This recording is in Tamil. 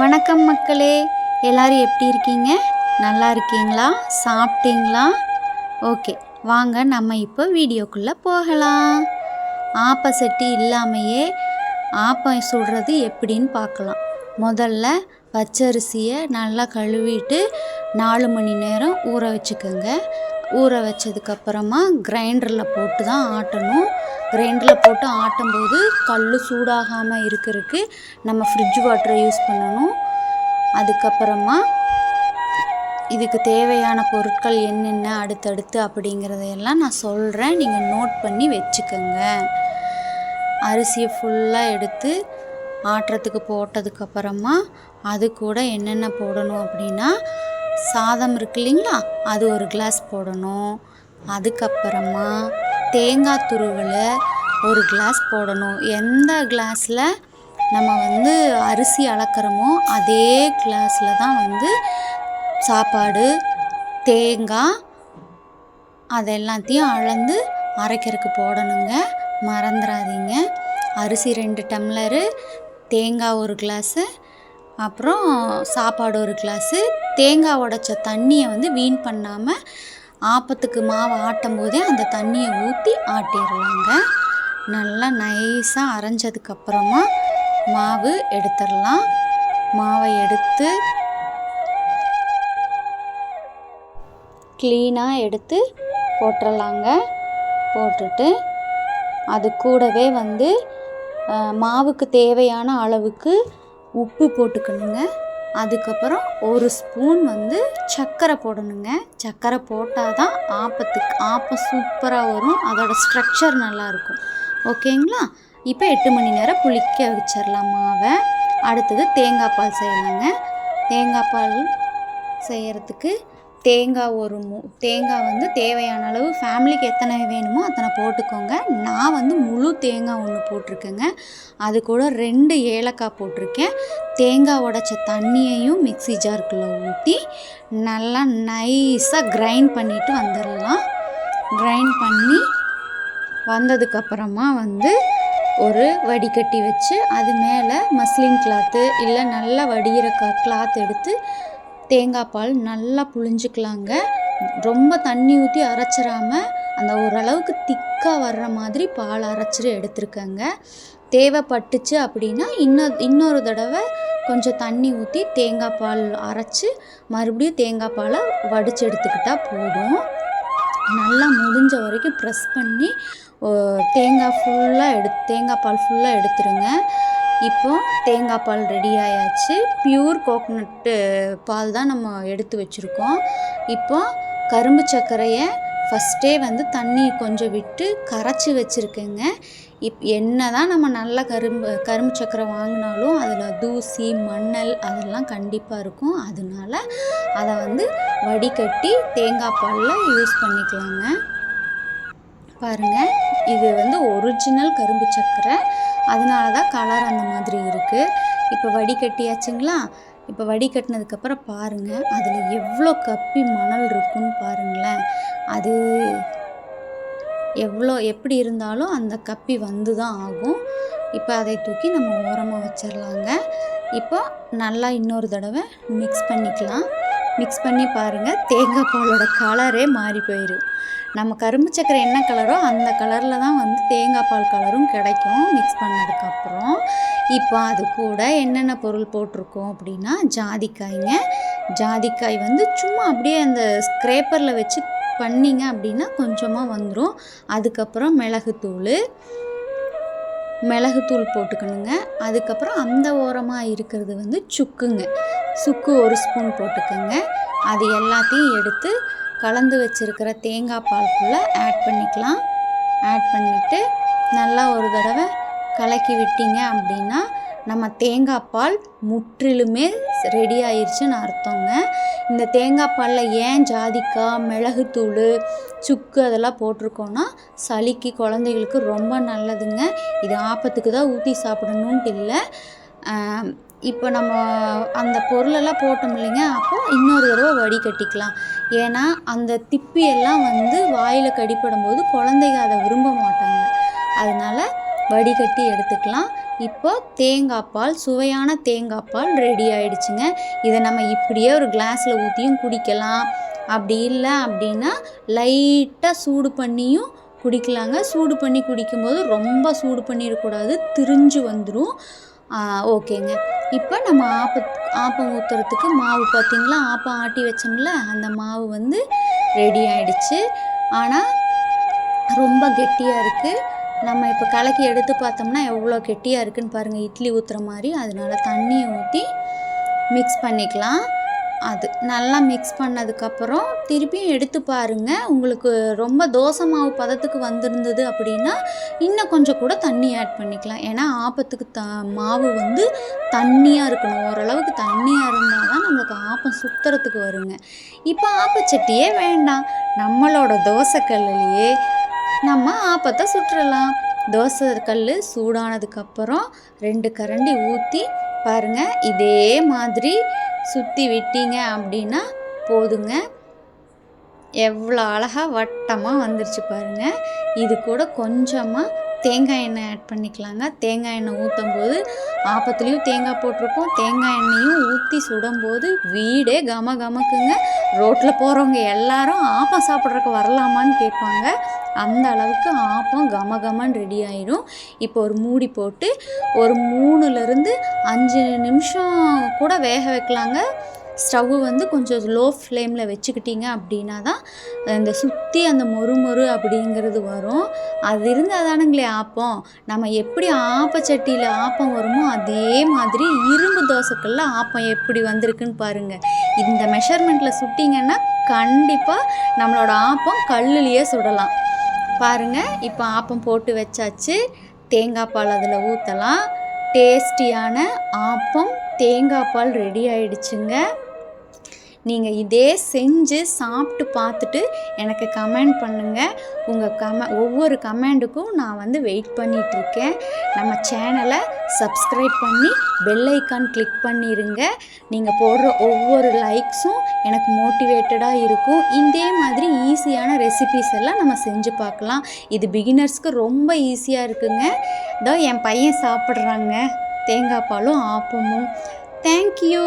வணக்கம் மக்களே. எல்லாரும் எப்படி இருக்கீங்க? நல்லா இருக்கீங்களா? சாப்பிட்டீங்களா? ஓகே வாங்க நம்ம இப்போ வீடியோக்குள்ளே போகலாம். ஆப்ப சட்டி இல்லாமையே ஆப்பம் சுடுறது எப்படின்னு பார்க்கலாம். முதல்ல பச்சரிசியை நல்லா கழுவிட்டு நாலு மணி நேரம் ஊற வச்சுக்கோங்க. ஊற வச்சதுக்கப்புறமா கிரைண்டரில் போட்டு தான் ஆட்டணும். கிரைண்டரில் போட்டு ஆட்டும்போது கல் சூடாகாமல் இருக்கிறதுக்கு நம்ம ஃப்ரிட்ஜ் வாட்டரை யூஸ் பண்ணணும். அதுக்கப்புறமா இதுக்கு தேவையான பொருட்கள் என்னென்ன அடுத்தடுத்து அப்படிங்கிறதையெல்லாம் நான் சொல்கிறேன் நீங்கள் நோட் பண்ணி வச்சுக்கோங்க. அரிசியை ஃபுல்லாக எடுத்து ஆட்டுறதுக்கு போட்டதுக்கப்புறமா அது கூட என்னென்ன போடணும் அப்படின்னா சாதம் இருக்கு இல்லைங்களா? அது ஒரு கிளாஸ் போடணும். அதுக்கப்புறமா தேங்காய் துருவலை ஒரு கிளாஸ் போடணும். எந்த கிளாஸில் நம்ம வந்து அரிசி அளக்கிறோமோ அதே கிளாஸில் தான் வந்து சாப்பாடு தேங்காய் அது எல்லாத்தையும் அளந்து அரைக்கிறதுக்கு போடணுங்க. மறந்துடாதீங்க அரிசி ரெண்டு டம்ளரு தேங்காய் ஒரு கிளாஸு அப்புறம் சாப்பாடு ஒரு கிளாஸு தேங்காய் உடைச்ச தண்ணியை வந்து வீண் பண்ணாமல் ஆப்பத்துக்கு மாவை ஆட்டும் போதே அந்த தண்ணியை ஊற்றி ஆட்டிடலாங்க நல்லா நைஸாக அரைஞ்சதுக்கப்புறமா மாவு எடுத்துடலாம் மாவை எடுத்து க்ளீனாக எடுத்து போட்டுடலாங்க போட்டுட்டு அது கூடவே வந்து மாவுக்கு தேவையான அளவுக்கு உப்பு போட்டுக்கணுங்க. அதுக்கப்புறம் ஒரு ஸ்பூன் வந்து சர்க்கரை போடணுங்க. சர்க்கரை போட்டால் தான் ஆப்பத்துக்கு ஆப்பம் சூப்பராக வரும். அதோடய ஸ்ட்ரக்சர் நல்லாயிருக்கும். ஓகேங்களா? இப்போ எட்டு மணி நேரம் புளிக்க வச்சிடலாம் மாவை. அடுத்தது தேங்காய் பால் செய்யலாங்க. தேங்காய் பால் செய்கிறதுக்கு தேங்காய் ஒரு மு தேங்காய் வந்து தேவையான அளவு ஃபேமிலிக்கு எத்தனை வேணுமோ அத்தனை போட்டுக்கோங்க. நான் வந்து முழு தேங்காய் ஒன்று போட்டிருக்கேங்க. அது கூட ரெண்டு ஏலக்காய் போட்டிருக்கேன். தேங்காய் உடைச்ச தண்ணியையும் மிக்ஸி ஜாருக்குள்ளே ஊற்றி நல்லா நைஸாக கிரைண்ட் பண்ணிட்டு வந்துடலாம். கிரைண்ட் பண்ணி வந்ததுக்கப்புறமா வந்து ஒரு வடிகட்டி வச்சு அது மேலே மஸ்லின் கிளாத்து இல்லை நல்லா வடிகிற க கிளாத் எடுத்து தேங்காய் பால் நல்லா புழிஞ்சிக்கலாங்க. ரொம்ப தண்ணி ஊற்றி அரைச்சிராம அந்த ஓரளவுக்கு திக்காக வர்ற மாதிரி பால் அரைச்சிட்டு எடுத்துருக்கேங்க. தேவைப்பட்டுச்சு அப்படின்னா இன்னொரு இன்னொரு தடவை கொஞ்சம் தண்ணி ஊற்றி தேங்காய் பால் அரைச்சி மறுபடியும் தேங்காய் பாலை வடித்து எடுத்துக்கிட்டால் போதும். நல்லா முடிஞ்ச வரைக்கும் ப்ரெஸ் பண்ணி ஓ, தேங்காய் ஃபுல்லாக எடு தேங்காய் பால் ஃபுல்லாக எடுத்துருங்க. இப்போ தேங்காய் பால் ரெடி ஆயாச்சு. பியூர் கோகோனட்டு பால் தான் நம்ம எடுத்து வச்சுருக்கோம். இப்போ கரும்பு சர்க்கரையை ஃபஸ்ட்டே வந்து தண்ணி கொஞ்சம் விட்டு கரைச்சி வச்சுருக்கேங்க. இப் என்ன தான் நம்ம நல்ல கரும்பு கரும்பு சர்க்கரை வாங்கினாலும் அதில் தூசி மண்ணல் அதெல்லாம் கண்டிப்பாக இருக்கும். அதனால அதை வந்து வடிகட்டி தேங்காய் பாலில் யூஸ் பண்ணிக்கலாங்க. பாருங்க இது வந்து ஒரிஜினல் கரும்பு சர்க்கரை. அதனால தான் கலர் அந்த மாதிரி இருக்குது இப்போ வடிகட்டியாச்சுங்களா இப்போ வடிகட்டினதுக்கப்புறம் பாருங்கள் அதில் எவ்வளோ கப்பி மணல் இருக்குன்னு பாருங்களேன். அது எவ்வளோ எப்படி இருந்தாலும் அந்த கப்பி வந்து தான் ஆகும். இப்போ அதை தூக்கி நம்ம ஓரமாக வச்சிடலாங்க இப்போ நல்லா இன்னொரு தடவை மிக்ஸ் பண்ணிக்கலாம். மிக்ஸ் பண்ணி பாருங்கள் தேங்காய் பாலோட கலரே மாறி போயிடும் நம்ம கரும்பு சக்கரை என்ன கலரோ அந்த கலரில் தான் வந்து தேங்காய் பால் கலரும் கிடைக்கும் மிக்ஸ் பண்ணதுக்கப்புறம் இப்போ அது கூட என்னென்ன பொருள் போட்டிருக்கோம் அப்படின்னா ஜாதிக்காய்ங்க. ஜாதிக்காய் வந்து சும்மா அப்படியே அந்த ஸ்க்ரேப்பரில் வச்சு பண்ணிங்க அப்படின்னா கொஞ்சமாக வந்துடும் அதுக்கப்புறம் மிளகுத்தூள். மிளகுத்தூள் போட்டுக்கணுங்க. அதுக்கப்புறம் அந்த ஓரமாக இருக்கிறது வந்து சுக்குங்க. சுக்கு ஒரு ஸ்பூன் போட்டுக்கோங்க. அது எல்லாத்தையும் எடுத்து கலந்து வச்சுருக்கிற தேங்காய் பால்குள்ளே ஆட் பண்ணிக்கலாம். ஆட் பண்ணிவிட்டு நல்லா ஒரு தடவை கலக்கி விட்டீங்க அப்படின்னா நம்ம தேங்காய் பால் முற்றிலுமே ரெடி ஆயிடுச்சுன்னு அர்த்தங்க. இந்த தேங்காய் பாலில் ஏன் ஜாதிக்காய் மிளகுத்தூள் சுக்கு அதெல்லாம் போட்டிருக்கோன்னா சளிக்கு குழந்தைகளுக்கு ரொம்ப நல்லதுங்க. இது ஆப்பத்துக்கு தான் ஊற்றி சாப்பிடணுன்ட்டு இல்லை. இப்போ நம்ம அந்த பொருளெல்லாம் போட்டோம் இல்லைங்க அப்போ இன்னொரு தடவை வடிகட்டிக்கலாம் ஏன்னா அந்த திப்பியெல்லாம் வந்து வாயில் கடிப்படும் போது குழந்தைங்க அதை விரும்ப மாட்டாங்க. அதனால் வடிகட்டி எடுத்துக்கலாம். இப்போ தேங்காய் பால் சுவையான தேங்காய் பால் ரெடி ஆயிடுச்சுங்க. இதை நம்ம இப்படியே ஒரு கிளாஸில் ஊற்றியும் குடிக்கலாம். அப்படி இல்லை அப்படின்னா லைட்டாக சூடு பண்ணியும் குடிக்கலாங்க. சூடு பண்ணி குடிக்கும்போது ரொம்ப சூடு பண்ணிடக்கூடாது. திரிஞ்சு வந்துடும் ஓகேங்க. இப்போ நம்ம ஆப்ப ஆப்பம் ஊற்றுறதுக்கு மாவு பார்த்திங்களா ஆப்பம் ஆட்டி வச்சோம்ல அந்த மாவு வந்து ரெடி ஆயிடுச்சு. ஆனால் ரொம்ப கெட்டியாக இருக்குது நம்ம இப்போ கலக்கி எடுத்து பார்த்தோம்னா எவ்வளோ கெட்டியாக இருக்குதுன்னு பாருங்கள் இட்லி ஊற்றுற மாதிரி. அதனால தண்ணியை ஊற்றி மிக்ஸ் பண்ணிக்கலாம். அது நல்லா மிக்ஸ் பண்ணதுக்கப்புறம் திருப்பியும் எடுத்து பாருங்கள் உங்களுக்கு ரொம்ப தோசை மாவு பதத்துக்கு வந்திருந்தது அப்படின்னா இன்னும் கொஞ்சம் கூட தண்ணி ஆட் பண்ணிக்கலாம். ஏன்னா ஆப்பத்துக்கு த மாவு வந்து தண்ணியாக இருக்கணும். ஓரளவுக்கு தண்ணியாக இருந்தால் தான் நம்மளுக்கு ஆப்பம் சுற்றுறதுக்கு வருங்க. இப்போ ஆப்பச்சட்டியே வேண்டாம். நம்மளோட தோசைக்கல்லையே நம்ம ஆப்பத்தை சுற்றலாம். தோசை கல் சூடானதுக்கப்புறம் ரெண்டு கரண்டி ஊற்றி பாருங்கள் இதே மாதிரி சுற்றி விட்டீங்க அப்படின்னா போதுங்க. எவ்வளோ அழகாக வட்டமாக வந்துருச்சு பாருங்கள் இது கூட கொஞ்சமாக தேங்காய் எண்ணெய் ஆட் பண்ணிக்கலாங்க. தேங்காய் எண்ணெய் ஊற்றும் போது ஆப்பத்துலேயும் தேங்காய் போட்டிருக்கோம் தேங்காய் எண்ணெயும் ஊற்றி சுடும்போது வீடே கம கமக்குங்க ரோட்டில் போகிறவங்க எல்லாரும் ஆப்பம் சாப்பிட்றதுக்கு வரலாமான்னு கேட்பாங்க. அந்த அளவுக்கு ஆப்பம் கம கமன்னு ரெடி ஆயிடும் இப்போ ஒரு மூடி போட்டு ஒரு மூணுலேருந்து அஞ்சு நிமிஷம் கூட வேக வைக்கலாங்க. ஸ்டவ் வந்து கொஞ்சம் லோ ஃப்ளேமில் வச்சுக்கிட்டீங்க அப்படின்னா தான் இந்த சுற்றி அந்த மொறு மொறு அப்படிங்கிறது வரும். அது இருந்தால் தானுங்களே ஆப்பம். நம்ம எப்படி ஆப்பச்சட்டியில் ஆப்பம் வருமோ அதே மாதிரி இரும்பு தோசைக்கல்ல ஆப்பம் எப்படி வந்திருக்குன்னு பாருங்கள் இந்த மெஷர்மெண்ட்டில் சுட்டிங்கன்னா கண்டிப்பாக நம்மளோட ஆப்பம் கல்லுலேயே சுடலாம். பாருங்கள் இப்போ ஆப்பம் போட்டு வச்சாச்சு. தேங்காய் பால் அதில் ஊற்றலாம் டேஸ்டியான ஆப்பம் தேங்காய் பால் ரெடி ஆயிடுச்சுங்க. நீங்கள் இதே செஞ்சு சாப்பிட்டு பார்த்துட்டு எனக்கு கமெண்ட் பண்ணுங்கள் உங்கள் கம ஒவ்வொரு கமெண்ட்டுக்கும் நான் வந்து வெயிட் பண்ணிகிட்ருக்கேன் நம்ம சேனலை சப்ஸ்கிரைப் பண்ணி பெல் ஐக்கான் கிளிக் பண்ணிடுங்க நீங்கள் போடுற ஒவ்வொரு லைக்ஸும் எனக்கு மோட்டிவேட்டடாக இருக்கும். இதே மாதிரி ஈஸியான ரெசிபிஸ் எல்லாம் நம்ம செஞ்சு பார்க்கலாம். இது பிகினர்ஸ்க்கு ரொம்ப ஈஸியாக இருக்குங்க. இதோ என் பையன் சாப்பிட்றாங்க. தேங்காய் பாலும் ஆப்பமும். தேங்க்யூ